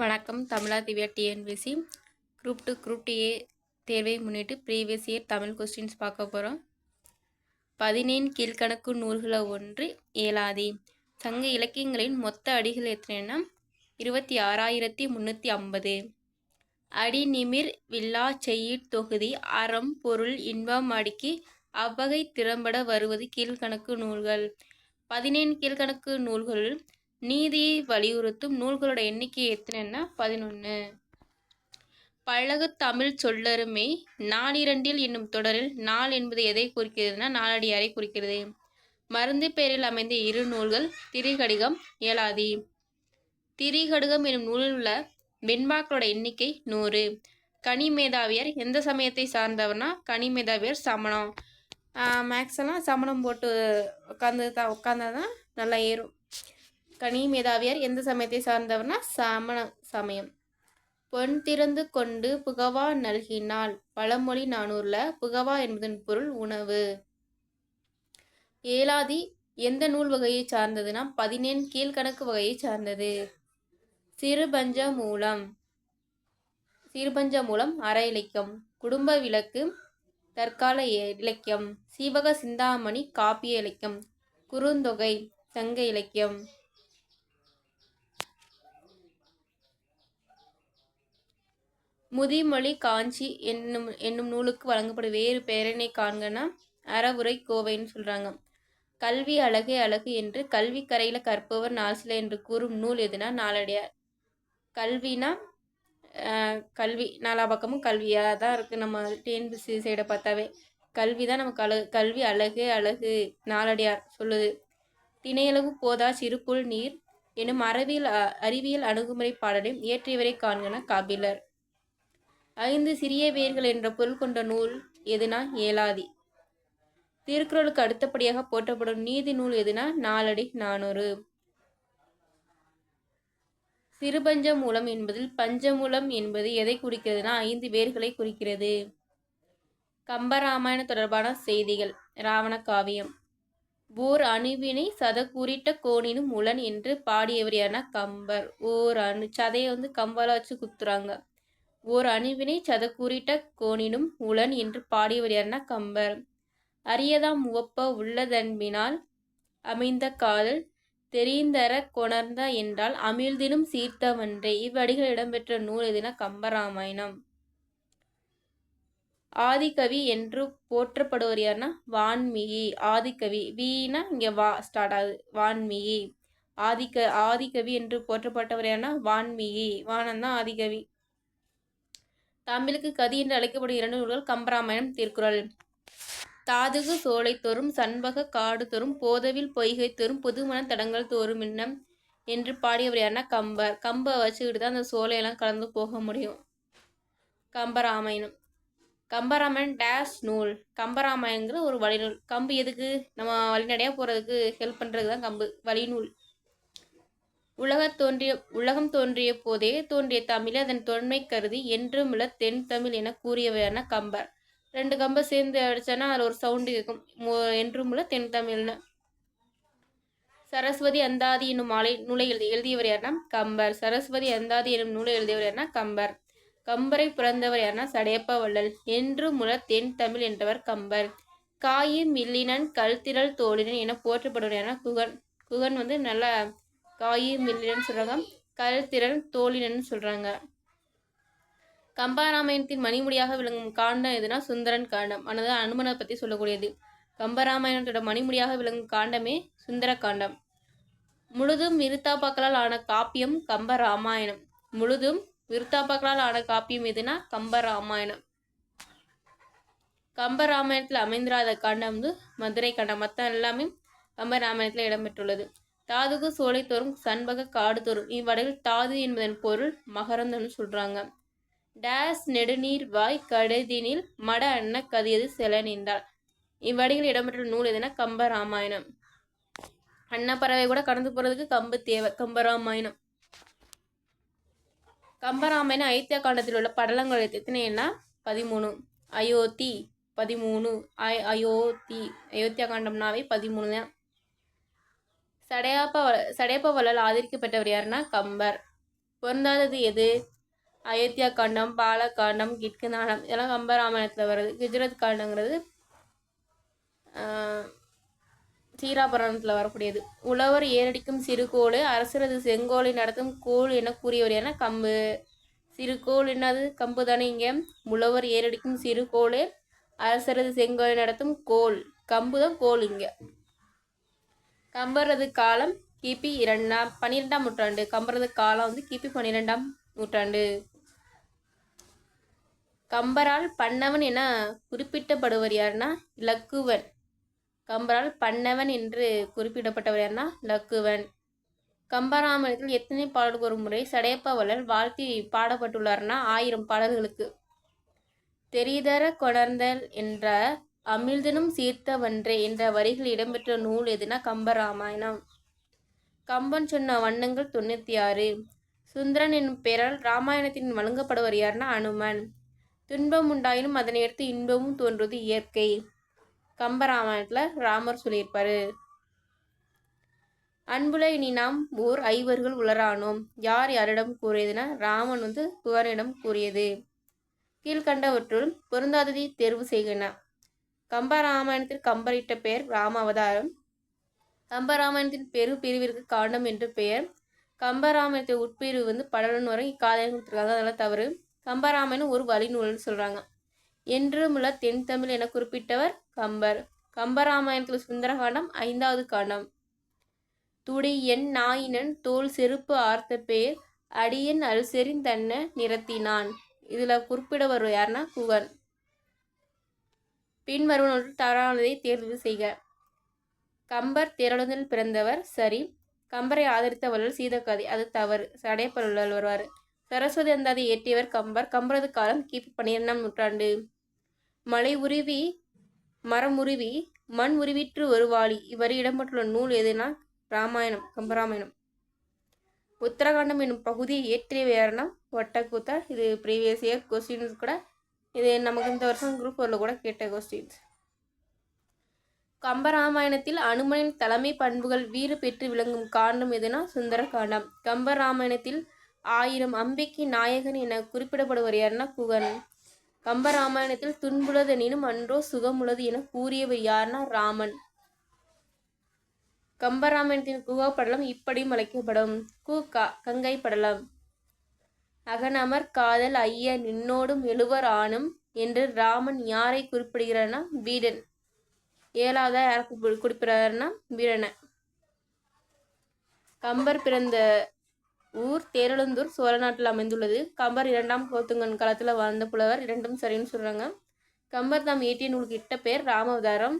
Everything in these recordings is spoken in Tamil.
வணக்கம். தமிழா Divya TNPSC. Group two group two தேர்வை முன்னிட்டு ப்ரீவியஸ் இயர் தமிழ் கொஸ்டின்ஸ் பார்க்க போகிறோம் பதினேழு கீழ்கணக்கு நூல்களை ஒன்று ஏழாதி. சங்க இலக்கியங்களின் மொத்த அடிகள் எத்தனைன்னா இருபத்தி ஆறாயிரத்தி முந்நூற்றி ஐம்பது. அடி நிமிர் வில்லா செய்யிற் தொகுதி அறம் பொருள் இன்பம் அடுக்கி அவ்வகை திறம்பட வருவது கீழ்கணக்கு நூல்கள். பதினேழு கீழ்கணக்கு நூல்களுள் நீதியை வலியுறுத்தும் நூல்களோட எண்ணிக்கை எத்தனைன்னா? பதினொன்று பழகு தமிழ் சொல்லருமே நாளிரண்டில் என்னும் தொடரில் நாள் என்பது எதை குறிக்கிறதுனா நாளடியாரை குறிக்கிறது. மருந்து பெயரில் அமைந்த இரு நூல்கள் திரிகடிகம் ஏலாதி திரிகடுகம் என்னும் நூலில் உள்ள வெண்பாக்களோட எண்ணிக்கை நூறு. கனிமேதாவியர் எந்த சமயத்தை சார்ந்தவர்னா கனிமேதாவியர் சமணம். மேக்ஸெல்லாம் சமணம் போட்டு உட்காந்து தான் உட்காந்தா தான் நல்லா ஏறும். கனி மேதாவியார் எந்த சமயத்தை சார்ந்தவர்னா சமண சமயம். பொன் திறந்து கொண்டு புகவா நல்கினாள். பழமொழி நானூரில் புகவா என்பதன் பொருள் உணவு. ஏலாதி எந்த நூல் வகையை சார்ந்ததுன்னா பதினேழு கீழ்கணக்கு வகையை சார்ந்தது. சிறுபஞ்ச மூலம் சிறுபஞ்ச மூலம் அற இலக்கியம். குடும்ப விளக்கு தற்கால இலக்கியம். சீவக சிந்தாமணி காப்பிய இலக்கியம். குறுந்தொகை சங்க இலக்கியம். முதிமொழி காஞ்சி என்னும் என்னும் நூலுக்கு வழங்கப்படும் வேறு பெயரினை காண்கனா? அறவுரை கோவைன்னு சொல்கிறாங்க கல்வி அழகே அழகு என்று கல்வி கரையில் கற்பவர் நாசில என்று கூறும் நூல் எதுனா? நாளடியார். கல்வினா கல்வி நாலா பக்கமும் கல்வியாக தான் இருக்குது நம்ம டிஎன்பிசி சைடை பார்த்தாவே. கல்வி தான் நமக்கு அழகு கல்வி அழகு அழகு நாளடியார் சொல்லுது. திணையளவு போதா சிறுபுல் நீர் எனும் அறிவியல் அறிவியல் அணுகுமுறை பாடலையும் இயற்றியவரை காண்கன? கபிலர். ஐந்து சிறிய வேர்கள் என்ற பொருள் கொண்ட நூல் எதுனா ஏலாதி திருக்குறளுக்கு அடுத்தபடியாக போற்றப்படும் நீதி நூல் எதுனா நாலடி நானூறு. சிறுபஞ்ச மூலம் என்பதில் பஞ்சமூலம் என்பது எதை குறிக்கிறதுனா ஐந்து வேர்களை குறிக்கிறது. கம்பராமாயண தொடர்பான செய்திகள் ராவண காவியம். ஓர் அணுவினை சத குறிட்ட கோணினும் உளன் என்று பாடியவர் யாருன்னா கம்பர். ஓர் அணு சதையை வந்து கம்பால வச்சு குத்துறாங்க. ஓர் அணுவினை சதக்கூறிட்ட கோணினும் உளன் என்று பாடியவர் யாருன்னா கம்பர். அரியதாம் உவப்ப உள்ளதன்பினால் அமைந்த காதல் தெரிந்தர கொணர்ந்த என்றால் அமிழ்தினும் சீர்த்தவன்றே. இவ்வடிகள் இடம்பெற்ற நூல் எதுனா கம்பராமாயணம் ஆதிகவி என்று போற்றப்படுவர் யாருன்னா வான்மிகி. ஆதிகவி வீணா இங்கே வா ஸ்டார்ட் ஆகுது. வான்மிகி. ஆதிக்க ஆதிகவி என்று போற்றப்பட்டவர் யாருன்னா வான்மிகி. வானந்தான் ஆதிகவி. தமிழுக்கு கதி என்று அழைக்கப்படும் இரண்டு நூல்கள் கம்பராமாயணம் திருக்குறள். தாதுகு சோலை தோறும் சண்பக காடு தோறும் போதவில் பொய்கை தோறும் புதுமண தடங்கள் தோறும் இன்னம் என்று பாடியவர் யாருன்னா கம்பர் கம்பை வச்சுக்கிட்டு தான் அந்த சோலையெல்லாம் கலந்து போக முடியும். கம்பராமாயணம். கம்பராமாயணம் டேஷ் நூல். கம்பராமாயணங்கிற ஒரு வழிநூல். கம்பு எதுக்கு? நம்ம வழிநடையாக போகிறதுக்கு ஹெல்ப் பண்ணுறதுக்கு தான் கம்பு. வழிநூல். உலகத் தோன்றிய உலகம் தோன்றிய போதே தோன்றிய தமிழ் அதன் தொன்மை கருதி என்றுமுள்ள தென் தமிழ் என கூறியவையான கம்பர். ரெண்டு கம்பம் சேர்ந்து அடித்தானா அதில் ஒரு சவுண்டு கேட்கும் என்றுமுள்ள தென் தமிழ்னு. சரஸ்வதி அந்தாதி என்னும் மாலை நூலை எழுதி எழுதியவர் யாருன்னா கம்பர். சரஸ்வதி அந்தாதி என்னும் நூலை எழுதியவர் யாருன்னா கம்பர். கம்பரை பிறந்தவர் யாருன்னா சடையப்ப வள்ளல். என்று முல தென் தமிழ் என்றவர் கம்பர். காயி மில்லினன் கல்திரள் தோழினன் என போற்றப்படுவர் யாருன்னா குகன். குகன் வந்து நல்லா காயி மில்லினு சொல்கிறாங்க கருத்திறன் தோழினன்னு சொல்கிறாங்க கம்பராமாயணத்தின் மணிமுடியாக விளங்கும் காண்டம் எதுனா சுந்தரன் காண்டம். ஆனது அனுமனை பற்றி சொல்லக்கூடியது. கம்பராமாயணத்தோட மணிமுடியாக விளங்கும் காண்டமே சுந்தர காண்டம். முழுதும் விருத்தாப்பாக்களால் ஆன காப்பியம் கம்பராமாயணம். முழுதும் விருத்தாப்பாக்களால் ஆன காப்பியம் எதுனா கம்பராமாயணம். கம்பராமாயணத்தில் அமைந்திராத காண்டம் வந்து மதுரை காண்டம். மற்ற எல்லாமே கம்பராமாயணத்தில் இடம்பெற்றுள்ளது. தாதுகு சோலை தோறும் சண்பக காடு தோறும். இவ்வடையில் தாது என்பதன் பொருள் மகரந்தன்னு சொல்கிறாங்க டேஸ் நெடுநீர் வாய் கடுதினில் மட அன்ன கதியது செல நின்றாள். இவ்வடையில் இடம்பெற்ற நூல் எதுனா கம்ப ராமாயணம். அன்னப்பறவை கூட கடந்து போகிறதுக்கு கம்பு தேவை. கம்பராமாயணம் கம்பராமாயணம் ஐத்திய காண்டத்தில் உள்ள படலங்கள் எத்தனைன்னா பதிமூணு. அயோத்தி பதிமூணு. அயோத்தி. அயோத்தியா காண்டம்னாவே பதிமூணு தான் சடையாப்ப சடையப்ப வள்ளல் ஆதரிக்கப்பட்டவர் யாருன்னா கம்பர். பொருந்தாதது எது? அயோத்தியா காண்டம் பாலகாண்டம் கிட்கந்தானம் இதெல்லாம் கம்பராமாயணத்தில் வருது. குஜராத் காண்டங்கிறது சீராபரணத்தில் வரக்கூடியது. உழவர் ஏரடிக்கும் சிறுகோள் அரசரது செங்கோலை நடத்தும் கோள் என கூறியவர் என கம்பு. சிறுகோள் என்னது? கம்பு தானே இங்கே. உழவர் ஏரடிக்கும் சிறுகோள் அரசரது செங்கோலை நடத்தும் கோல் கம்பு தான் கோல் இங்கே. கம்பரது காலம் கிபி இரண்டாம் பன்னிரெண்டாம் நூற்றாண்டு. கம்பரது காலம் வந்து கிபி பன்னிரெண்டாம் நூற்றாண்டு. கம்பரால் பன்னவன் என குறிப்பிட்டப்படுவர் யாருன்னா இலக்குவன். கம்பரால் பன்னவன் என்று குறிப்பிடப்பட்டவர் யாருன்னா லக்குவன் கம்பராமாயணத்தில் எத்தனை பாடல்கள் ஒரு முறை சடையப்பவலர் வாழ்த்தி பாடப்பட்டுள்ளார்னா ஆயிரம் பாடல்களுக்கு. தெரிதர கொணர்ந்தல் என்ற அமிழ்தனும் சீர்த்தவன்றே என்ற வரிகள் இடம்பெற்ற நூல் எதுனா கம்பராமாயணம். கம்பன் சொன்ன வண்ணங்கள் தொண்ணூற்றி ஆறு சுந்தரன் என்னும் பெயரால் ராமாயணத்தின் வழங்கப்படுவர் யார்னா அனுமன். துன்பம் உண்டாயினும் அதனை எடுத்து இன்பமும் தோன்றுவது இயற்கை. கம்பராமாயணத்தில் ராமர் சொல்லியிருப்பாரு. அன்புல இனி நாம் ஓர் ஐவர்கள் உளரானோம். யார் யாரிடம் கூறியதுன்னா ராமன் வந்து குகனிடம் கூறியது. கீழ்கண்டவற்றுள் பொருந்தாததை தேர்வு செய்கின கம்பராமாயணத்தில் கம்பரிட்ட பெயர் ராமாவதாரம். கம்பராமாயணத்தின் பெரு பிரிவிற்கு காண்டம் என்று பெயர். கம்பராமாயணத்தின் உட்பிரிவு வந்து படலன் வரை இக்காதல் கொடுத்துருக்காங்க அதெல்லாம் தவறு. கம்பராமாயணம் ஒரு வழிநூல்னு சொல்கிறாங்க என்றுமுள்ள தென் தமிழ் என குறிப்பிட்டவர் கம்பர். கம்பராமாயணத்தில் சுந்தரகாண்டம் ஐந்தாவது காண்டம். துடியன் நாயினன் தோல் செருப்பு ஆர்த்த பேர் அடியன் அல்செறின் தன்ன நிறத்தினான். இதில் குறிப்பிடவர் யாருன்னா குகன் பின்வருவனொன்று தவறானதை தேர்வு செய்க. கம்பர் திரளுந்தில் பிறந்தவர் சரி. கம்பரை ஆதரித்தவர்கள் சீதக்காதி அது தவறு. சடையப்பள்ளல் வருவார். சரஸ்வதி அந்தாதி ஏற்றியவர் கம்பர். கம்பரது காலம் கிபி பன்னிரெண்டாம் நூற்றாண்டு. மலை உருவி மரம் உருவி மண் உருவிற்று வருவாளி இவர் இடம்பெற்றுள்ள நூல் எதுனா? ராமாயணம் கம்பராமாயணம். உத்தரகாண்டம் என்னும் பகுதியை இயற்றியவையாருன்னா ஒட்டக்கூத்தா இது ப்ரீவியஸ் இயர் கொஸ்டின்ஸ் கூட இது நமக்கு இந்த வருஷம் குரூப் ஒரில் கூட கேட்ட கோஷ்டி கம்பராமாயணத்தில் அனுமனின் தலைமை பண்புகள் வீறு பெற்று விளங்கும் காண்டம் எதுனா சுந்தர காண்டம் கம்பராமாயணத்தில் ஆயிரம் அம்பிக்கை நாயகன் என குறிப்பிடப்படுவர் யாருன்னா குகன். கம்பராமாயணத்தில் துன்புலதெனினும் அன்றோ சுகமுள்ளது என கூறியவர் யார்னா ராமன். கம்பராமாயணத்தின் குகா படலம் இப்படியும் அழைக்கப்படும். கு கங்கை படலம். அகனமர் காதல் ஐய நின்னோடும் எழுவர் ஆணும் என்று ராமன் யாரை குறிப்பிடுகிறார்னா வீடன் ஏழாவதா யாருக்கு குறிப்பிடுறாருன்னா வீரனை. கம்பர் பிறந்த ஊர் தேரழுந்தூர் சோழ நாட்டில் அமைந்துள்ளது. கம்பர் இரண்டாம் கோத்துங்கன் காலத்தில் வாழ்ந்த புலவர் இரண்டும் சரின்னு சொல்கிறாங்க கம்பர் தாம் இயற்றிய நூலுக்கு இட்ட பெயர் ராமவதாரம்.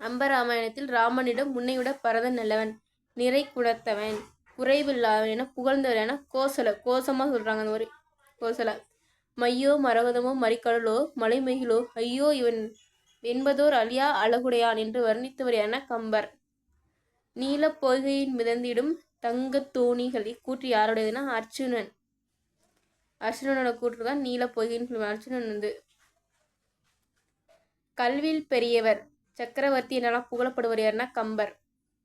அம்பராமாயணத்தில் ராமனிடம் முன்னைவிட பரத நல்லவன் நிறை குணத்தவன். குறைவில்லாதவன் புகழ்ந்தவர் என கோசல கோசமாக சொல்கிறாங்க அந்த மாதிரி. கோசல. மையோ மரகதமோ மறிக்கடலோ மலைமகிழோ ஐயோ இவன் என்பதோர் அழியா அழகுடையான் என்று வர்ணித்தவர் என கம்பர். நீலப் பொய்கையின் மிதந்திடும் தங்க தோணிகளை கூற்று யாருடையதுன்னா அர்ஜுனன். அர்ஜுனனோட கூற்று தான் நீல பொய்கைன்னு சொல்லுவாங்க. அர்ஜுனன் வந்து கல்வியில் பெரியவர் சக்கரவர்த்தி என்னெல்லாம் புகழப்படுவர் யாருன்னா கம்பர்.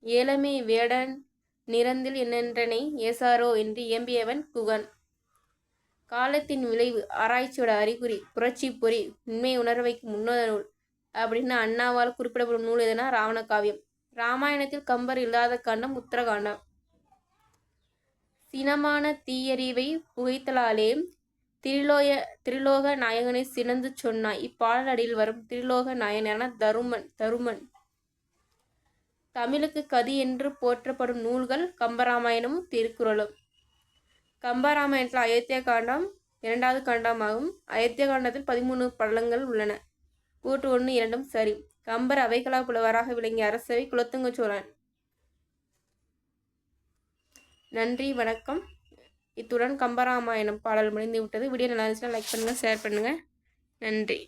ஏழமை வேடன் நிறந்தில் என்னென்றனை ஏசாரோ என்று இயம்பியவன் குகன். காலத்தின் விளைவு ஆராய்ச்சியோட அறிகுறி புரட்சி பொறி உண்மை உணர்வைக்கு முன்னோத நூல் அப்படின்னு அண்ணாவால் குறிப்பிடப்படும் நூல் எதுனா ராவண காவியம் ராமாயணத்தில் கம்பர் இல்லாத காண்டம் உத்தரகாண்டம். சினமான தீயறிவை புகைத்தலாலே திரிலோய திரிலோக நாயகனை சினந்து சொன்னாய். இப்பாடலடியில் வரும் திரிலோக நாயகனான தருமன் தருமன். தமிழுக்கு கதி என்று போற்றப்படும் நூல்கள் கம்பராமாயணமும் திருக்குறளும். கம்பராமாயணத்தில் அயோத்தியா காண்டம் இரண்டாவது காண்டமாகும். அயோத்தியா காண்டத்தில் பதிமூணு பள்ளங்கள் உள்ளன. கூட்டு ஒன்று இரண்டும் சரி. கம்பர் அவைகளா புலவராக விளங்கிய அரசவை குலத்துங்க சோழன். நன்றி வணக்கம். இத்துடன் கம்பராமாயணம் பாடல் முடிந்து விட்டது வீடியோ நல்லா இருந்துச்சுன்னா லைக் பண்ணுங்கள் ஷேர் பண்ணுங்கள் நன்றி.